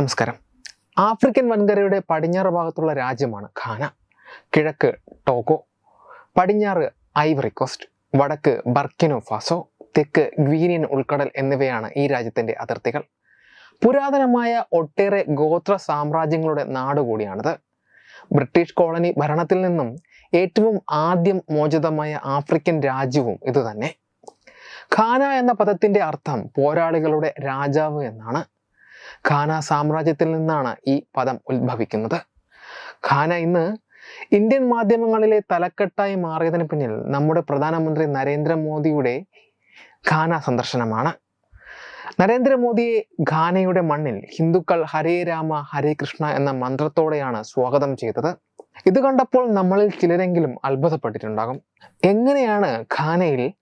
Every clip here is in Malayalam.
നമസ്കാരം. ആഫ്രിക്കൻ വൻകരയുടെ പടിഞ്ഞാറ് ഭാഗത്തുള്ള രാജ്യമാണ് ഖാന കിഴക്ക് ടോഗോ പടിഞ്ഞാറ് ഐവറി കോസ്റ്റ് വടക്ക് ബർക്കിനോ ഫാസോ തെക്ക് ഗ്വീനിയൻ ഉൾക്കടൽ എന്നിവയാണ് ഈ രാജ്യത്തിന്റെ അതിർത്തികൾ. പുരാതനമായ ഒട്ടേറെ ഗോത്ര സാമ്രാജ്യങ്ങളുടെ നാട് കൂടിയാണിത്. ബ്രിട്ടീഷ് കോളനി ഭരണത്തിൽ നിന്നും ഏറ്റവും ആദ്യം മോചിതമായ ആഫ്രിക്കൻ രാജ്യവും ഇതുതന്നെ. ഖാന എന്ന പദത്തിന്റെ അർത്ഥം പോരാളികളുടെ രാജാവ് എന്നാണ്. ഖാന സാമ്രാജ്യത്തിൽ നിന്നാണ് ഈ പദം ഉത്ഭവിക്കുന്നത്. ഖാന ഇന്ന് ഇന്ത്യൻ മാധ്യമങ്ങളിലെ തലക്കെട്ടായി മാറിയതിന് പിന്നിൽ നമ്മുടെ പ്രധാനമന്ത്രി നരേന്ദ്രമോദിയുടെ ഖാന സന്ദർശനമാണ്. നരേന്ദ്രമോദിയെ ഖാനയുടെ മണ്ണിൽ ഹിന്ദുക്കൾ ഹരേ രാമ ഹരേ കൃഷ്ണ എന്ന മന്ത്രത്തോടെയാണ് സ്വാഗതം ചെയ്തത്. ഇത് കണ്ടപ്പോൾ നമ്മളിൽ ചിലരെങ്കിലും അത്ഭുതപ്പെട്ടിട്ടുണ്ടാകും. എങ്ങനെയാണ് ഖാനയിൽ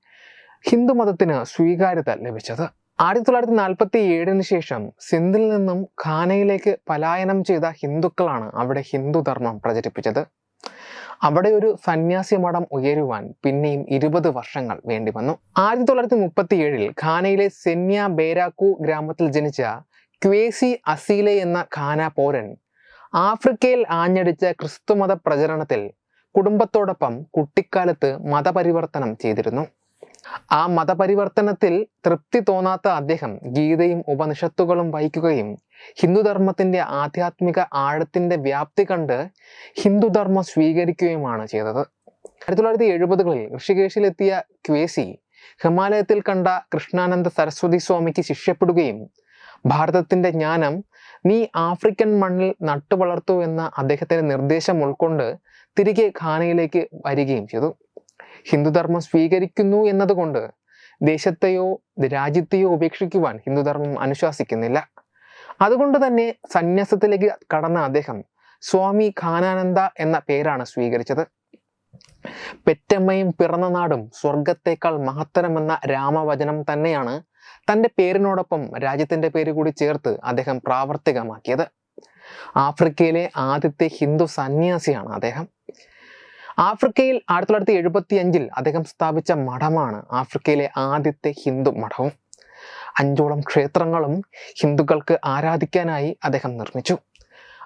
ഹിന്ദുമതത്തിന് സ്വീകാര്യത ലഭിച്ചത്? ആയിരത്തി തൊള്ളായിരത്തി നാൽപ്പത്തി ഏഴിന് ശേഷം സിന്ധിൽ നിന്നും ഖാനയിലേക്ക് പലായനം ചെയ്ത ഹിന്ദുക്കളാണ് അവിടെ ഹിന്ദുധർമ്മം പ്രചരിപ്പിച്ചത്. അവിടെ ഒരു സന്യാസി മഠം ഉയരുവാൻ പിന്നെയും ഇരുപത് വർഷങ്ങൾ വേണ്ടി വന്നു. ആയിരത്തി തൊള്ളായിരത്തി മുപ്പത്തി ഏഴിൽ ഖാനയിലെ സെന്യ ബേരാക്കു ഗ്രാമത്തിൽ ജനിച്ച ക്വേസി അസീലെ എന്ന ഖാന പോരൻ ആഫ്രിക്കയിൽ ആഞ്ഞടിച്ച ക്രിസ്തുമത പ്രചരണത്തിൽ കുടുംബത്തോടൊപ്പം കുട്ടിക്കാലത്ത് മതപരിവർത്തനം ചെയ്തിരുന്നു. ആ മതപരിവർത്തനത്തിൽ തൃപ്തി തോന്നാത്ത അദ്ദേഹം ഗീതയും ഉപനിഷത്തുകളും വായിക്കുകയും ഹിന്ദുധർമ്മത്തിന്റെ ആധ്യാത്മിക ആഴത്തിന്റെ വ്യാപ്തി കണ്ട് ഹിന്ദുധർമ്മം സ്വീകരിക്കുകയുമാണ് ചെയ്തത്. ആയിരത്തി തൊള്ളായിരത്തി എഴുപതുകളിൽ ഋഷികേശിലെത്തിയ ക്വേസി ഹിമാലയത്തിൽ കണ്ട കൃഷ്ണാനന്ദ സരസ്വതി സ്വാമിക്ക് ശിഷ്യപ്പെടുകയും ഭാരതത്തിന്റെ ജ്ഞാനം നീ ആഫ്രിക്കൻ മണ്ണിൽ നട്ടുവളർത്തു എന്ന അദ്ദേഹത്തിന്റെ നിർദ്ദേശം ഉൾക്കൊണ്ട് തിരികെ ഖാനയിലേക്ക് വരികയും ചെയ്തു. ഹിന്ദുധർമ്മം സ്വീകരിക്കുന്നു എന്നതുകൊണ്ട് ദേശത്തെയോ രാജ്യത്തെയോ ഉപേക്ഷിക്കുവാൻ ഹിന്ദുധർമ്മം അനുശാസിക്കുന്നില്ല. അതുകൊണ്ട് തന്നെ സന്യാസത്തിലേക്ക് കടന്ന അദ്ദേഹം സ്വാമി ഖാനാനന്ദ എന്ന പേരാണ് സ്വീകരിച്ചത്. പെറ്റമ്മയും പിറന്ന നാടും സ്വർഗത്തേക്കാൾ മഹത്തരമെന്ന രാമവചനം തന്നെയാണ് തന്റെ പേരിനോടൊപ്പം രാജ്യത്തിന്റെ പേര് കൂടി ചേർത്ത് അദ്ദേഹം പ്രാവർത്തികമാക്കിയത്. ആഫ്രിക്കയിലെ ആദ്യത്തെ ഹിന്ദു സന്യാസിയാണ് അദ്ദേഹം. ആഫ്രിക്കയിൽ ആയിരത്തി തൊള്ളായിരത്തി എഴുപത്തി അഞ്ചിൽ അദ്ദേഹം സ്ഥാപിച്ച മഠമാണ് ആഫ്രിക്കയിലെ ആദ്യത്തെ ഹിന്ദു മഠവും. അഞ്ചോളം ക്ഷേത്രങ്ങളും ഹിന്ദുക്കൾക്ക് ആരാധിക്കാനായി അദ്ദേഹം നിർമ്മിച്ചു.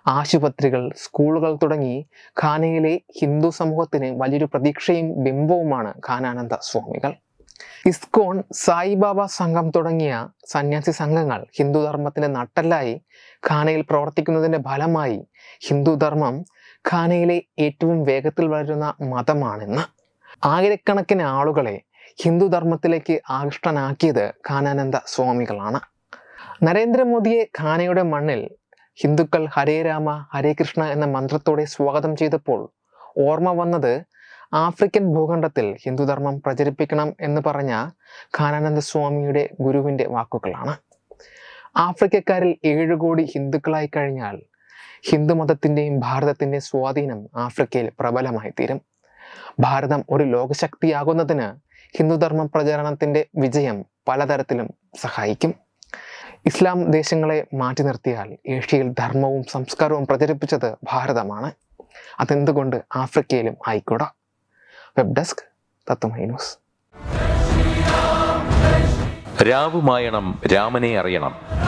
ആശുപത്രികൾ സ്കൂളുകൾ തുടങ്ങി ഖാനയിലെ ഹിന്ദു സമൂഹത്തിന് വലിയൊരു പ്രതീക്ഷയും ബിംബവുമാണ് ഖാനാനന്ദ സ്വാമികൾ. ഇസ്കോൺ സായിബാബ സംഘം തുടങ്ങിയ സന്യാസി സംഘങ്ങൾ ഹിന്ദുധർമ്മത്തിന്റെ നട്ടല്ലായി ഖാനയിൽ പ്രവർത്തിക്കുന്നതിന്റെ ഫലമായി ഹിന്ദുധർമ്മം ഖാനയിലെ ഏറ്റവും വേഗത്തിൽ വളരുന്ന മതമാണെന്ന് ആയിരക്കണക്കിന് ആളുകളെ ഹിന്ദുധർമ്മത്തിലേക്ക് ആകൃഷ്ടനാക്കിയത് ഖാനാനന്ദ സ്വാമികളാണ്. നരേന്ദ്രമോദിയെ ഖാനയുടെ മണ്ണിൽ ഹിന്ദുക്കൾ ഹരേ രാമ ഹരേ കൃഷ്ണ എന്ന മന്ത്രത്തോടെ സ്വാഗതം ചെയ്തപ്പോൾ ഓർമ്മ വന്നത് ആഫ്രിക്കൻ ഭൂഖണ്ഡത്തിൽ ഹിന്ദുധർമ്മം പ്രചരിപ്പിക്കണം എന്ന് പറഞ്ഞ ഖാനാനന്ദ സ്വാമിയുടെ ഗുരുവിന്റെ വാക്കുകളാണ്. ആഫ്രിക്കക്കാരിൽ ഏഴ് കോടി ഹിന്ദുക്കളായി കഴിഞ്ഞാൽ ഹിന്ദുമതത്തിന്റെയും ഭാരതത്തിന്റെയും സ്വാധീനം ആഫ്രിക്കയിൽ പ്രബലമായി തീരും ഭാരതം ഒരു ലോകശക്തിയാകുന്നതിന് ഹിന്ദുധർമ്മ പ്രചരണത്തിന്റെ വിജയം പലതരത്തിലും സഹായിക്കും. ഇസ്ലാം ദേശങ്ങളെ മാറ്റി നിർത്തിയാൽ ഏഷ്യയിൽ ധർമ്മവും സംസ്കാരവും പ്രചരിപ്പിച്ചത് ഭാരതമാണ്. അതെന്തുകൊണ്ട് ആഫ്രിക്കയിലും ആയിക്കൂടാ? Web desk Tatwamayi news. രാവുമായണം രാമനെ അറിയണം.